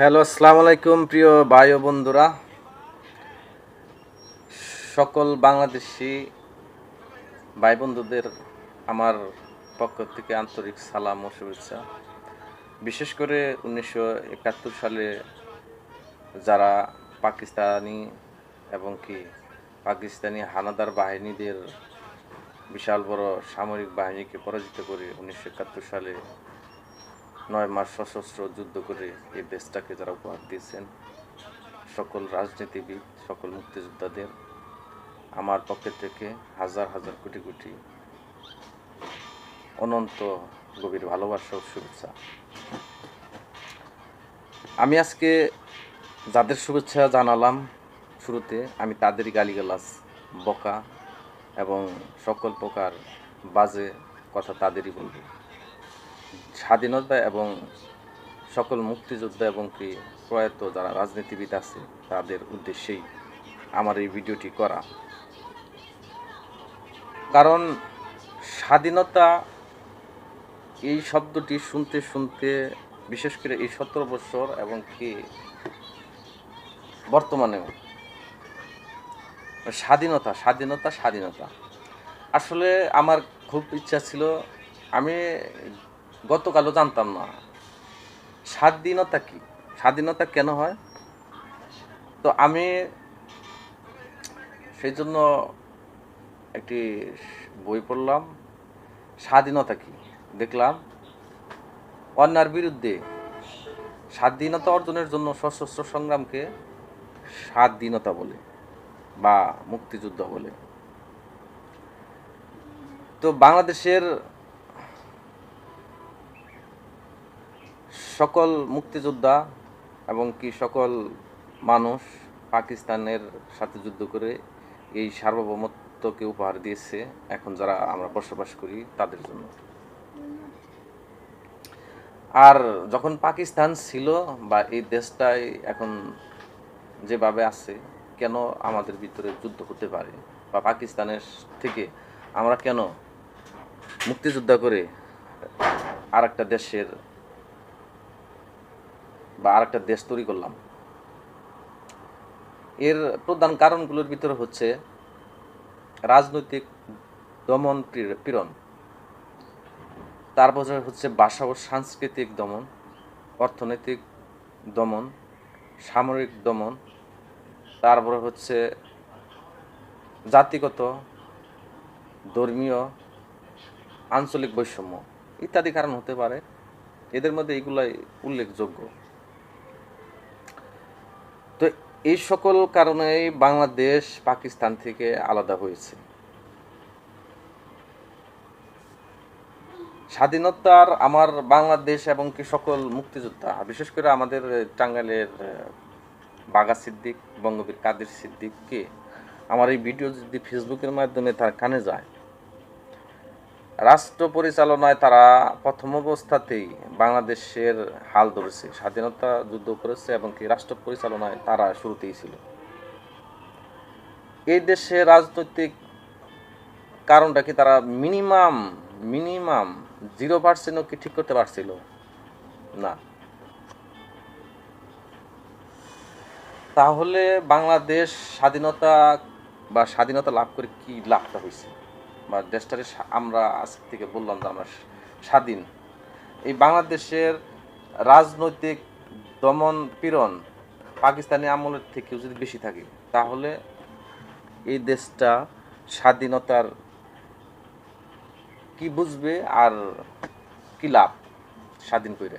Hello, আসসালামু আলাইকুম প্রিয় ভাই বন্ধুরা। সকল বাংলাদেশি ভাই বন্ধুদের আমার পক্ষ থেকে আন্তরিক সালাম ও শুভেচ্ছা। বিশেষ করে উনিশশো একাত্তর সালে যারা পাকিস্তানি এবং কি পাকিস্তানি হানাদার বাহিনীদের বিশাল বড় সামরিক বাহিনীকে পরাজিত করে উনিশশো একাত্তর সালে নয় মাস সশস্ত্র যুদ্ধ করে এই দেশটাকে যারা উপহার দিয়েছেন, সকল রাজনীতিবিদ, সকল মুক্তিযোদ্ধাদের, আমার পক্ষে থেকে হাজার হাজার কোটি কোটি অনন্ত গভীর ভালোবাসা ও শুভেচ্ছা। আমি আজকে যাদের শুভেচ্ছা জানালাম শুরুতে, আমি তাদেরই গালিগালাজ, বকা এবং সকল প্রকার বাজে কথা তাদেরই বলব। স্বাধীনতা এবং সকল মুক্তিযোদ্ধা এবং কি প্রয়াত যারা রাজনীতিবিদ আছে, তাদের উদ্দেশ্যেই আমার এই ভিডিওটি করা। কারণ স্বাধীনতা এই শব্দটি শুনতে শুনতে, বিশেষ করে এই সতেরো বছর এবং কি বর্তমানেও, স্বাধীনতা স্বাধীনতা স্বাধীনতা। আসলে আমার খুব ইচ্ছা ছিল, আমি গতকালও জানতাম না। স্বাধীনতা কি? স্বাধীনতা কেন হয়? তো আমি সেই জন্য একটি বই পড়লাম, স্বাধীনতা কি? দেখলাম অন্যার বিরুদ্ধে স্বাধীনতা অর্জনের জন্য সশস্ত্র সংগ্রামকে স্বাধীনতা বলে বা মুক্তিযুদ্ধ বলে। তো বাংলাদেশের সকল মুক্তিযোদ্ধা এবং কি সকল মানুষ পাকিস্তানের সাথে যুদ্ধ করে এই সার্বভৌমত্বকে উপহার দিয়েছে, এখন যারা আমরা বসবাস করি তাদের জন্য। আর যখন পাকিস্তান ছিল বা এই দেশটাই এখন যেভাবে আছে, কেন আমাদের ভিতরে যুদ্ধ হতে পারে? বা পাকিস্তানের থেকে আমরা কেন মুক্তিযোদ্ধা করে আর একটা দেশের বা আরেকটা দেশ তৈরি করলাম। এর প্রধান কারণগুলোর ভিতরে হচ্ছে রাজনৈতিক দমন পীড়- পীড়ন। তারপর হচ্ছে ভাষা ও সাংস্কৃতিক দমন, অর্থনৈতিক দমন, সামরিক দমন, তারপরে হচ্ছে জাতিগত, ধর্মীয়, আঞ্চলিক বৈষম্য ইত্যাদি কারণ হতে পারে। এদের মধ্যে এগুলাই উল্লেখযোগ্য। এই সকল কারণেই বাংলাদেশ পাকিস্তান থেকে আলাদা হয়েছে। স্বাধীনতার আমার বাংলাদেশ এবং কি সকল মুক্তিযোদ্ধা, বিশেষ করে আমাদের টাঙ্গাইলের বাগা সিদ্দিক, বঙ্গবীর কাদের সিদ্দিককে আমার এই ভিডিও যদি ফেসবুকের মাধ্যমে তার কানে যায় রাষ্ট্র পরিচালনায় তারা প্রথম অবস্থাতেই বাংলাদেশের হাল ধরেছে, স্বাধীনতা যুদ্ধ করেছে এবং কি রাষ্ট্র পরিচালনায় তারা শুরুতেই ছিল। এই দেশে রাজনৈতিক কারণটা কি তারা মিনিমাম মিনিমাম জিরো পার্সেন্টও কি ঠিক করতে পারছিল? না। তাহলে বাংলাদেশ স্বাধীনতা বা স্বাধীনতা লাভ করে কি লাভটা হয়েছে? বা দেশটারে আমরা আজ থেকে বললাম যে আমরা স্বাধীন। এই বাংলাদেশের রাজনৈতিক দমন পীড়ন পাকিস্তানি আমলের থেকেও যদি বেশি থাকে, তাহলে এই দেশটা স্বাধীনতার কি বুঝবে আর কি লাভ স্বাধীন করে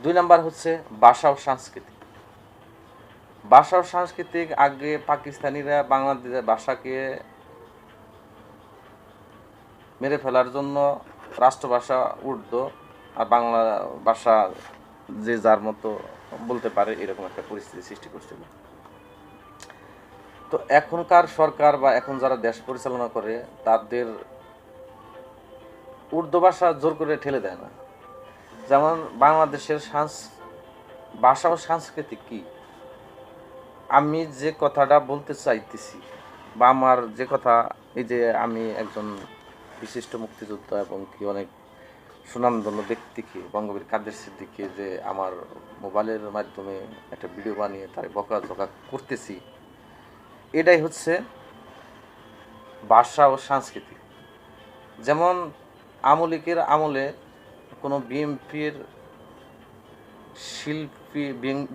দুই নাম্বার হচ্ছে ভাষা ও সংস্কৃতি ভাষা ও সাংস্কৃতিক আগে পাকিস্তানিরা বাংলাদেশের ভাষাকে মেরে ফেলার জন্য রাষ্ট্রভাষা উর্দু আর বাংলা ভাষা যে যার মতো বলতে পারে, এরকম একটা পরিস্থিতি সৃষ্টি করছিল। তো এখনকার সরকার বা এখন যারা দেশ পরিচালনা করে, তাদের উর্দু ভাষা জোর করে ঠেলে দেয় না। যেমন বাংলাদেশের সাংস, ভাষা ও সাংস্কৃতিক কি? আমি যে কথাটা বলতে চাইতেছি বা আমার যে কথা, এই যে আমি একজন বিশিষ্ট মুক্তিযোদ্ধা এবং কি অনেক সুনামধন্য ব্যক্তিকে বঙ্গবীর কাদের সিদ্দিককে যে আমার মোবাইলের মাধ্যমে একটা ভিডিও বানিয়ে তার বকা ঝকা করতেছি, এটাই হচ্ছে ভাষা ও সংস্কৃতি। যেমন আমলিকের আমলে কোনো বিএনপির শিল্পী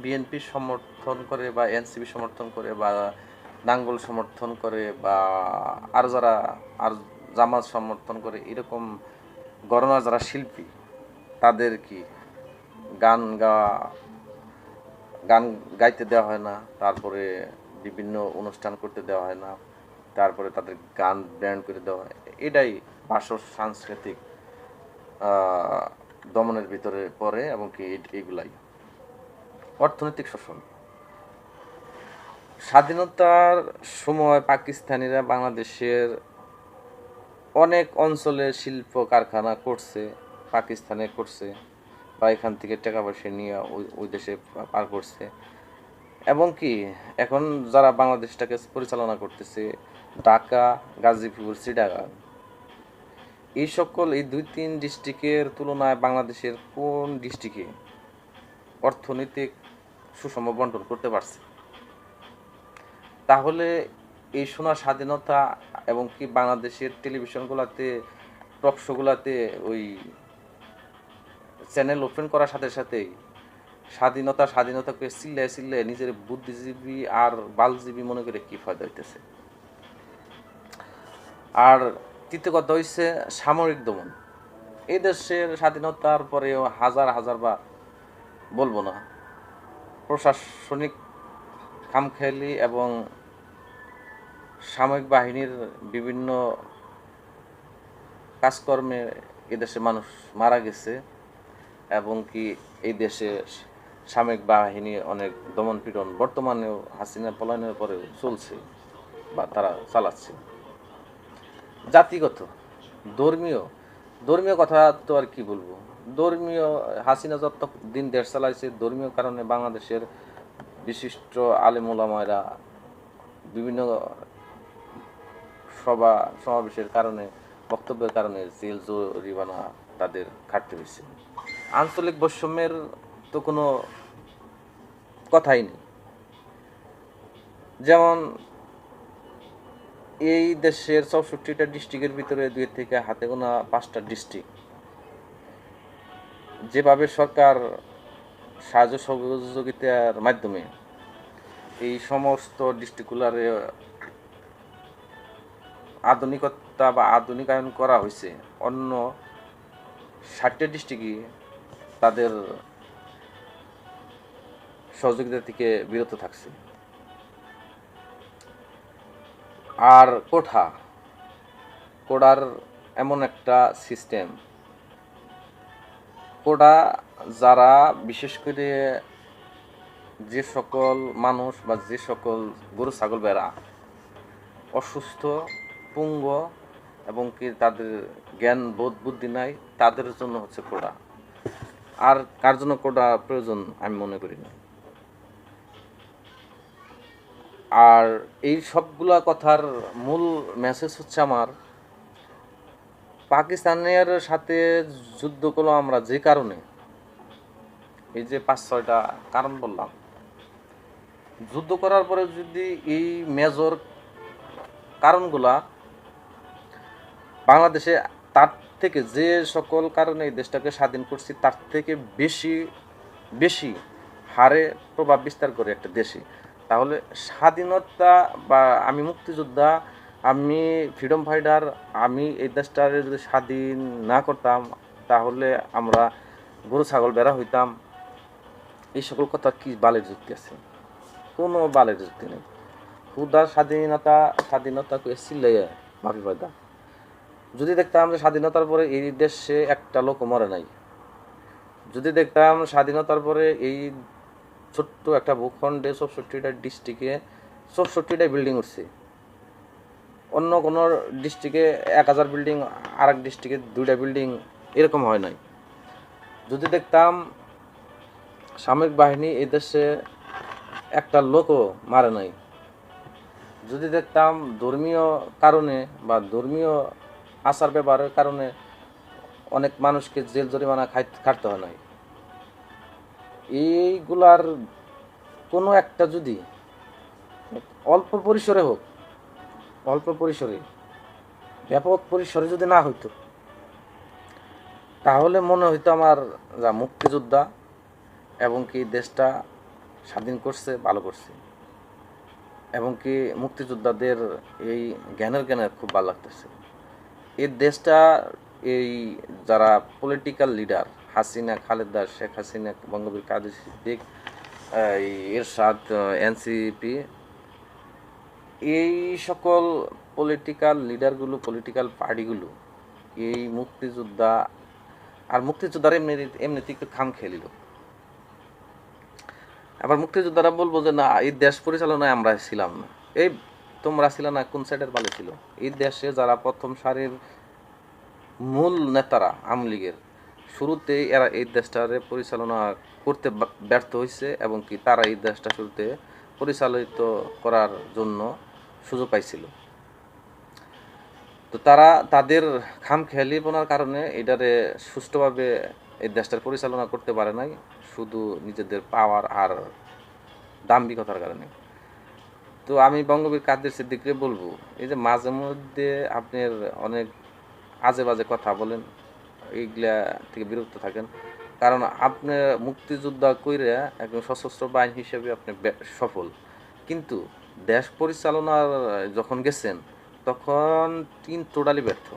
বিএনপি সমর্থন করে বা এনসিপি সমর্থন করে বা নাঙ্গল সমর্থন করে বা আর যারা, আর জামাত সমর্থন করে এরকম গণনা যারা শিল্পী, তাদের কি গান গাওয়া গান গাইতে দেওয়া হয় না? তারপরে বিভিন্ন অনুষ্ঠান করতে দেওয়া হয় না? তারপরে তাদের গান ব্যান্ড করে দেওয়া হয়? এটাই ভাষা সাংস্কৃতিক দমনের ভিতরে পড়ে এবং কি এইগুলাই অর্থনৈতিক শোষণ। স্বাধীনতার সময় পাকিস্তানিরা বাংলাদেশের অনেক অঞ্চলে শিল্প কারখানা করছে, পাকিস্তানে করছে, বা এখান থেকে টাকা পয়সা নিয়ে ওই দেশে পার করছে। এবং কি, এখন যারা বাংলাদেশটাকে পরিচালনা করতেছে, ঢাকা, গাজীপুর, চিটাগাং, এই সকল এই দুই তিন ডিস্ট্রিক্টের তুলনায় বাংলাদেশের কোন ডিস্ট্রিক্টে অর্থনৈতিক সুষম বন্টন করতে পারছে? তাহলে এই শোনা স্বাধীনতা এবং কি বাংলাদেশের টেলিভিশনগুলোতে টকশোগুলোতে ওই চ্যানেল ওপেন করার সাথে সাথেই স্বাধীনতা স্বাধীনতাকে চিল্লায় চিল্লায় নিজের বুদ্ধিজীবী আর বালজীবী মনে করে কী ফায়দা হইতেছে? আর তৃতীয় কথা হচ্ছে সামরিক দমন। এই দেশের স্বাধীনতার পরেও হাজার হাজার বা বলব না, প্রশাসনিক খামখেয়ালি এবং সামরিক বাহিনীর বিভিন্ন কাজকর্মে এদেশে মানুষ মারা গেছে এবং কি এই দেশে সামরিক বাহিনী অনেক দমন পীড়ন বর্তমানেও হাসিনা পলায়নের পরেও চলছে বা তারা চালাচ্ছে। জাতিগত, ধর্মীয় ধর্মীয় কথা তো আর কি বলব? ধর্মীয়, হাসিনা যত দিন দেশ চালাইছে, ধর্মীয় কারণে বাংলাদেশের বিশিষ্ট আলেমুলামায়রা বিভিন্ন সভা, সমাবেশের কারণে, বক্তব্যের কারণে জেল জরিমানা তাদের খাটতে হয়েছে। আঞ্চলিক বৈষম্যের তো কোনো কথাই নেই। যেমন, এই দেশের চৌষট্টিটা ডিস্ট্রিক্টের ভিতরে দুই থেকে হাতে গোনা পাঁচটা ডিস্ট্রিক্ট। যেভাবে সরকার সাহায্য সহযোগিতার মাধ্যমে এই সমস্ত ডিস্ট্রিক্টগুলারে আধুনিকতা বা আধুনিকায়ন করা হয়েছে। অন্য ষাটটা ডিস্ট্রিক্টই তাদের সহযোগিতা থেকে বিরত থাকছে। আর কোঠা, কোডার এমন একটা সিস্টেম কোডা যারা বিশেষ করে যে সকল মানুষ বা যে সকল গরু, ছাগল বেড়া অসুস্থ পুঙ্গ এবং কি তাদের জ্ঞান, বোধ, বুদ্ধি নাই, তাদের জন্য হচ্ছে কোডা। আর কার জন্য কোডা প্রয়োজন আমি মনে করি না। আর এই সবগুলা কথার মূল মেসেজ হচ্ছে আমার, পাকিস্তানের সাথে যুদ্ধ করল আমরা যে কারণে, এই যে পাঁচ, ছয়টা কারণ বললাম। যুদ্ধ করার পরে যদি এই মেজর কারণগুলা বাংলাদেশে তার থেকে যে সকল কারণে এই দেশটাকে স্বাধীন করছি, তার থেকে বেশি বেশি হারে প্রভাব বিস্তার করে একটা দেশে তাহলে স্বাধীনতা বা আমি মুক্তিযোদ্ধা, আমি ফ্রিডম ফাইটার আমি এই দেশটার যদি স্বাধীন না করতাম, তাহলে আমরা গরু, ছাগল বেড়া হইতাম। এই সকল কথা কি বালের যুক্তি আছে? কোনো বালের যুক্তি নেই। হুদার স্বাধীনতা স্বাধীনতা চিল্লাইয়া মাফি পয়দা যদি দেখতাম যে স্বাধীনতার পরে এই দেশে একটা লোক মরে নাই, যদি দেখতাম স্বাধীনতার পরে এই ছোট্ট একটা ভূখণ্ডে চৌষট্টিটা ডিস্ট্রিক্টে চৌষট্টিটা বিল্ডিং উঠছে, অন্য কোনো ডিস্ট্রিক্টে এক হাজার বিল্ডিং আর এক ডিস্ট্রিক্টে দুইটা বিল্ডিং এরকম হয় নাই। যদি দেখতাম সামরিক বাহিনী এই দেশে একটা লোকও মারে নাই, যদি দেখতাম ধর্মীয় কারণে বা ধর্মীয় আচার ব্যবহারের কারণে অনেক মানুষকে জেল জরিমানা খাটতে হয় নাই। এইগুলার কোনো একটা যদি অল্প পরিসরে হোক, অল্প পরিসরে, ব্যাপক পরিসরে যদি না হইতো, তাহলে মনে হইতো আমার যা মুক্তিযোদ্ধা এবং কি দেশটা স্বাধীন করছে, ভালো করছে। এবং কি মুক্তিযোদ্ধাদের এই জ্ঞানের জ্ঞানের খুব ভালো লাগতেছে। এই দেশটা, এই যারা political leader Hasina, Khaleda, Sheikh Hasina Bangabir Kader Siddique Ershad NCP, এই সকল পলিটিক্যাল লিডারগুলো পলিটিক্যাল পার্টিগুলো এই মুক্তিযোদ্ধা, আর মুক্তিযোদ্ধারা এমনি এমনিতে একটু খাম খেলিল আবার মুক্তিযোদ্ধারা বলব যে, না, এই দেশ পরিচালনায় আমরা ছিলাম না। এই তোমরা ছিল না, কোন সাইডের ভালো ছিল? এই দেশে যারা প্রথম সারির মূল নেতারা আওয়ামী লীগের, শুরুতেই এরা এই দেশটারে পরিচালনা করতে ব্যর্থ হয়েছে এবং কি তারা এই দেশটা শুরুতে পরিচালিত করার জন্য সুযোগ পাইছিল। তো তারা তাদের খাম খেয়ালিপনার কারণে এটারে সুষ্ঠুভাবে এই দেশটার পরিচালনা করতে পারে নাই, শুধু নিজেদের পাওয়ার আর দাম্ভিকতার কারণে। তো আমি বঙ্গবীর কাদের সিদ্দিকরে বলব, এই যে মাঝে মধ্যে আপনার অনেক আজে বাজে কথা বলেন, এইগুলা থেকে বিরক্ত থাকেন। কারণ আপনি মুক্তিযোদ্ধা কইরে একজন সশস্ত্র বাহিনী হিসেবে আপনি সফল। কিন্তু দেশ পরিচালনার যখন গেছেন, তখন তিন টোটালি ব্যর্থ।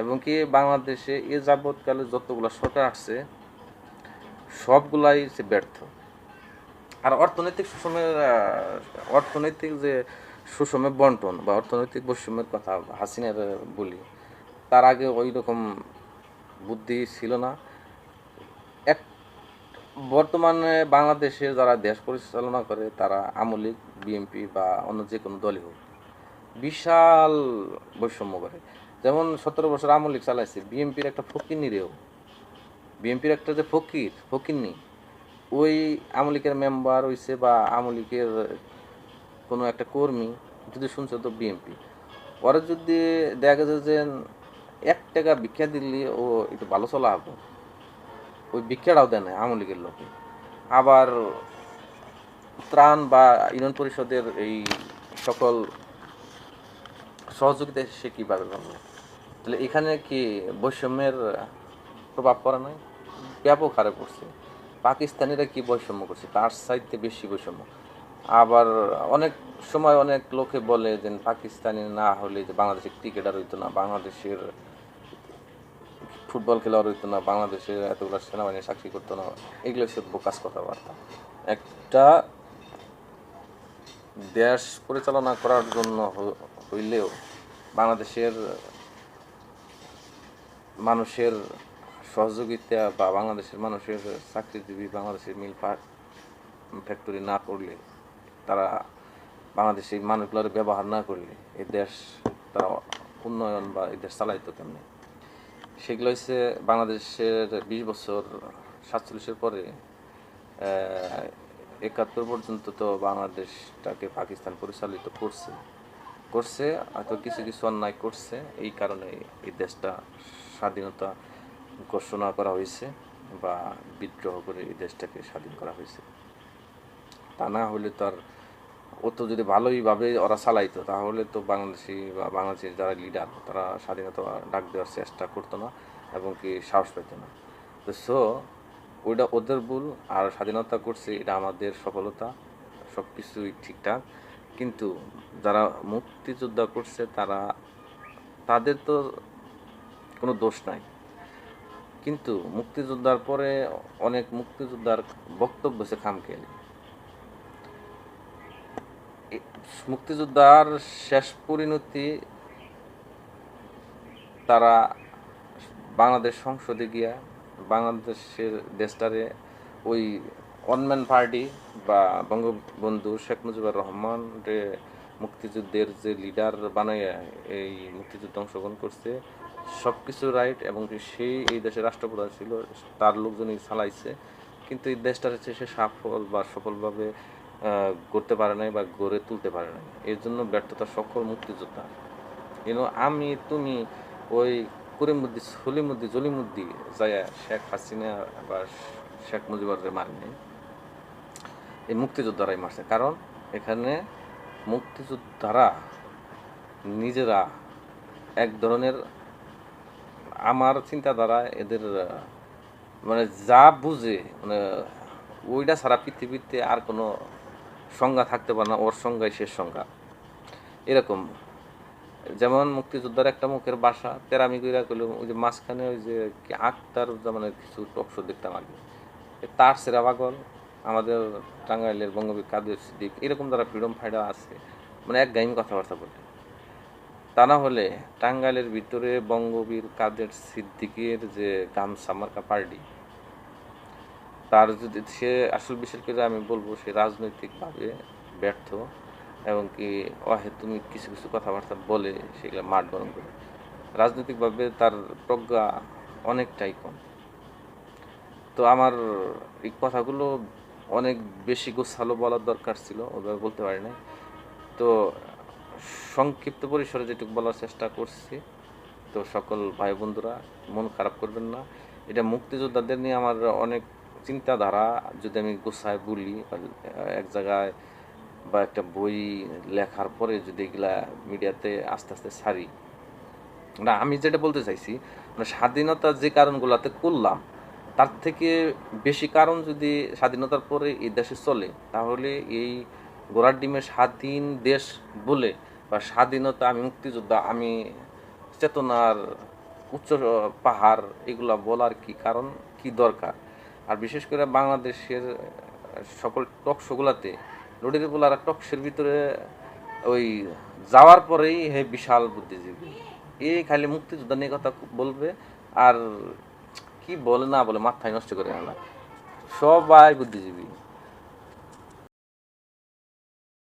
এবং কি বাংলাদেশে এ যাবৎকালে যতগুলো সরকার আসছে, সবগুলাই সে ব্যর্থ। আর অর্থনৈতিক সুষমের অর্থনৈতিক যে সুষমের বন্টন বা অর্থনৈতিক বৈষম্যের কথা হাসিনার বলি, তার আগে ওই রকম বুদ্ধি ছিল না। এক, বর্তমানে বাংলাদেশে যারা দেশ পরিচালনা করে, তারা আমলিক বিএনপি বা অন্য যে কোনো দলই হোক, বিশাল বৈষম্য করে। যেমন সতেরো বছর আমলিক চালাইছে, বিএনপির একটা ফকির নিরেও বিএনপির একটা যে ফকির ফকির ফকিরনি ওই আমলিকের মেম্বার হইছে বা আমলিকের কোনো একটা কর্মী, যদি শুনছে তো বিএনপি ওরা যদি দেখা যায় যে এক টাকা ভিক্ষা দিলে ও একটু ভালো চলা হবে ওই ভিক্ষাটাও দেয় না আওয়ামী লীগের লোকে। আবার ত্রাণ বা ইউনিয়ন পরিষদের এই সকল সহযোগিতা সে কীভাবে পাবে তাহলে এখানে কি বৈষম্যের প্রভাব পড়ে নয় ব্যাপক হারে পড়ছে। পাকিস্তানিরা কি বৈষম্য করছে? তার সাইডে বেশি বৈষম্য। আবার অনেক সময় অনেক লোকে বলে যে পাকিস্তানি না হলে যে বাংলাদেশের ক্রিকেটার হইতো না, বাংলাদেশের ফুটবল খেলোয়াড় হইতো না, বাংলাদেশের এতগুলো সেনাবাহিনী চাকরি করতো না, এগুলো সব বোকাস কথাবার্তা। একটা দেশ পরিচালনা করার জন্য হইলেও বাংলাদেশের মানুষের সহযোগিতা বা বাংলাদেশের মানুষের চাকরিজীবী বাংলাদেশের মিল ফ্যাক্টরি না করলে, তারা বাংলাদেশের মানুষগুলোর ব্যবহার না করলে, এই দেশ তারা উন্নয়ন বা এই দেশ চালাইতো কেমনি? সেগুলো হচ্ছে বাংলাদেশের বিশ বছর সাতচল্লিশের পরে একাত্তর পর্যন্ত তো বাংলাদেশটাকে পাকিস্তান পরিচালিত করছে। করছে, হয়তো কিছু কিছু অন্যায় করছে, এই কারণে এই দেশটা স্বাধীনতা ঘোষণা করা হয়েছে বা বিদ্রোহ করে এই দেশটাকে স্বাধীন করা হয়েছে। তা না হলে তো আর ও তো যদি ভালোইভাবে ওরা চালাইতো, তাহলে তো বাংলাদেশি বা বাংলাদেশের যারা লিডার তারা স্বাধীনতা ডাক দেওয়ার চেষ্টা করতো না এবং কি সাহস পেত না। তো সো ওইটা ওদের ভুল, আর স্বাধীনতা করছে এটা আমাদের সফলতা সব কিছুই ঠিকঠাক। কিন্তু যারা মুক্তিযোদ্ধা করছে, তারা, তাদের তো কোনো দোষ নাই। কিন্তু মুক্তিযোদ্ধার পরে অনেক মুক্তিযোদ্ধার বক্তব্য সে খামখেয়ালি। মুক্তিযোদ্ধার শেষ পরিণতি তারা বাংলাদেশ সংসদে গিয়া, বাংলাদেশের দেশটারে ওই অনম্যান পার্টি বা বঙ্গবন্ধু শেখ মুজিবুর রহমান মুক্তিযুদ্ধের যে লিডার বানাইয়া এই মুক্তিযুদ্ধে অংশগ্রহণ করছে সব কিছু রাইট এবং সেই, এই দেশের রাষ্ট্রপ্রধান ছিল, তার লোকজনই চালাইছে। কিন্তু এই দেশটার হচ্ছে সে সফল বা সফলভাবে করতে পারে নাই বা গড়ে তুলতে পারে নাই। এর জন্য ব্যর্থতা সকল মুক্তিযোদ্ধা। ইউনো আমি, তুমি ওই করিমুদ্দি সলিমুদ্দি জলিমুদ্দি যায় শেখ হাসিনা বা শেখ মুজিবুরের মারেনি এই মুক্তিযোদ্ধারাই মারছে। কারণ এখানে মুক্তিযোদ্ধারা নিজেরা এক ধরনের আমার চিন্তাধারা এদের মানে যা বুঝে মানে ওইটা সারা পৃথিবীতে আর কোনো সংজ্ঞা থাকতে পারে না, ওর সংজ্ঞাই শেষ সংজ্ঞা। এরকম। যেমন মুক্তিযোদ্ধার একটা মুখের বাসা, তেরামি কইরা কইল, ওই যে মাঝখানে ওই যে আক্তার জামানের কিছু টকশো দেখতাম আগে। তার সেরা পাগল, আমাদের টাঙ্গাইলের বঙ্গবীর কাদের সিদ্দিক, এরকম যারা ফ্রিডম ফাইটার আছে। মানে এক গাইম কথাবার্তা বলে। তা না হলে টাঙ্গাইলের ভিতরে বঙ্গবীর কাদের সিদ্দিকের যে গামছা মার্কা পার্টি, তার যদি সে আসল বিশেষ করে আমি বলব, সে রাজনৈতিকভাবে ব্যর্থ এবং কি অহে তুমি কিছু কিছু কথাবার্তা বলে সেগুলো মাঠ গরম করে। রাজনৈতিকভাবে তার প্রজ্ঞা অনেকটাই কম। তো আমার এই কথাগুলো অনেক বেশি গোছালো বলার দরকার ছিল, ওভাবে বলতে পারি নাই। তো সংক্ষিপ্ত পরিসরে যেটুকু বলার চেষ্টা করছি, তো সকল ভাই বন্ধুরা, মন খারাপ করবেন না। এটা মুক্তিযোদ্ধাদের নিয়ে আমার অনেক চিন্তাধারা, যদি আমি গোছায় বলি এক জায়গায় বা একটা বই লেখার পরে যদি এগুলা মিডিয়াতে আস্তে আস্তে সারি না, আমি যেটা বলতে চাইছি মানে স্বাধীনতা যে কারণগুলোতে করলাম, তার থেকে বেশি কারণ যদি স্বাধীনতার পরে এই দেশে চলে, তাহলে এই গোড়ার ডিমের স্বাধীন দেশ বলে বা স্বাধীনতা, আমি মুক্তিযোদ্ধা, আমি চেতনার উচ্চ পাহাড়, এগুলা বলার কি কারণ, কি দরকার? আর বিশেষ করে বাংলাদেশের সকল টক শোগুলাতে বলার টকসের ভিতরে ওই যাওয়ার পরেই হে বিশাল বুদ্ধিজীবী। এই খালি মুক্তিযোদ্ধা নিয়ে কথা বলবে আর কি বলে না বলে মাথায় নষ্ট করে না সবাই বুদ্ধিজীবী।